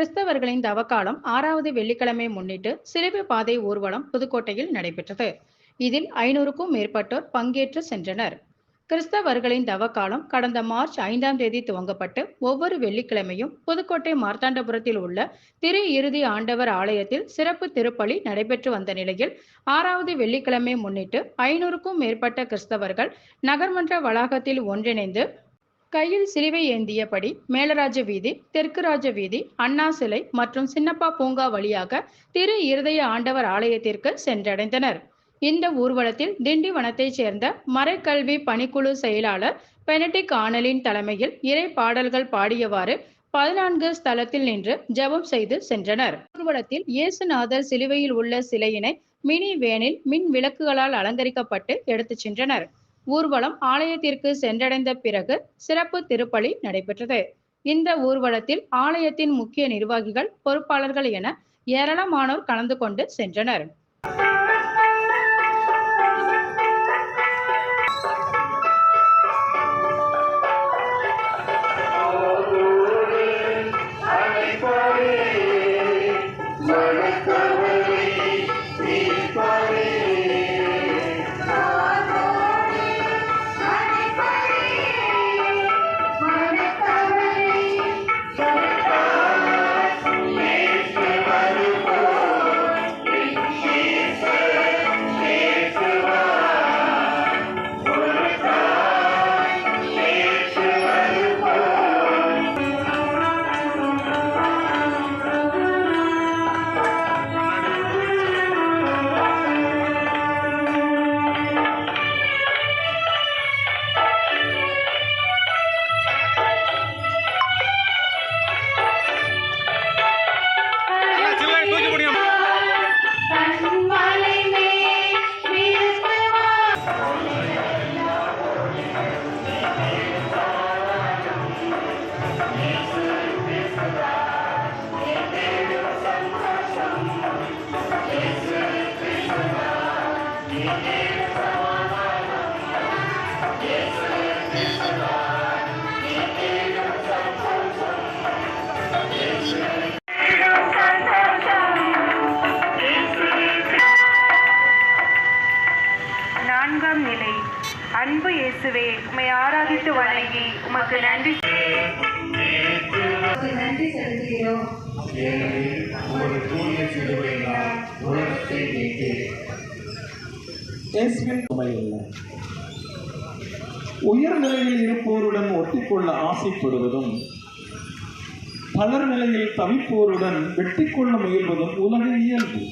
கிறிஸ்தவர்களின் தவக்காலம் ஆறாவது வெள்ளிக்கிழமை முன்னிட்டு சிலுவை பாதை ஊர்வலம் புதுக்கோட்டையில் நடைபெற்றது. இதில் ஐநூறுக்கும் மேற்பட்டோர் பங்கேற்று சென்றனர். கிறிஸ்தவர்களின் தவக்காலம் கடந்த மார்ச் ஐந்தாம் தேதி துவங்கப்பட்டு ஒவ்வொரு வெள்ளிக்கிழமையும் புதுக்கோட்டை மார்த்தாண்டபுரத்தில் உள்ள திரு இறுதி ஆண்டவர் ஆலயத்தில் சிறப்பு திருப்பலி நடைபெற்று வந்த நிலையில் ஆறாவது வெள்ளிக்கிழமை முன்னிட்டு ஐநூறுக்கும் மேற்பட்ட கிறிஸ்தவர்கள் நகர்மன்ற வளாகத்தில் ஒன்றிணைந்து கையில் சிலுவை ஏந்தியபடி மேலராஜ வீதி தெற்கு ராஜ வீதி அண்ணா சிலை மற்றும் சின்னப்பா பூங்கா வழியாக திரு இருதய ஆண்டவர் ஆலயத்திற்கு சென்றடைந்தனர். இந்த ஊர்வலத்தில் திண்டிவனத்தைச் சேர்ந்த மறைக்கல்வி பணிக்குழு செயலாளர் பெனடிக் ஆனலின் தலைமையில் இறை பாடல்கள் பாடியவாறு பதினான்கு ஸ்தலத்தில் நின்று ஜெபம் செய்து சென்றனர். ஊர்வலத்தில் இயேசுநாதர் சிலுவையில் உள்ள சிலையினை மினி வேனில் மின் விளக்குகளால் அலங்கரிக்கப்பட்டு எடுத்துச் சென்றனர். ஊர்வலம் ஆலயத்திற்கு சென்றடைந்த பிறகு சிறப்பு திருப்பலி நடைபெற்றது. இந்த ஊர்வலத்தில் ஆலயத்தின் முக்கிய நிர்வாகிகள் பொறுப்பாளர்கள் என ஏராளமானோர் கலந்து கொண்டு சென்றனர். சில்லறை நான்காம் நிலை. அன்பு இயேசுவே உம்மை ஆராதித்து வணங்கி உமக்கு நன்றி நன்றி செலுத்துகிறோம். இயேசுவின் சுமையில்ல உயர்நிலையில் இருப்போருடன் ஒட்டிக்கொள்ள ஆசைப்படுவதும் பலர் நிலையில் தவிப்போருடன் வெட்டிக்கொள்ள முயல்வதும் உலக இயல்பு.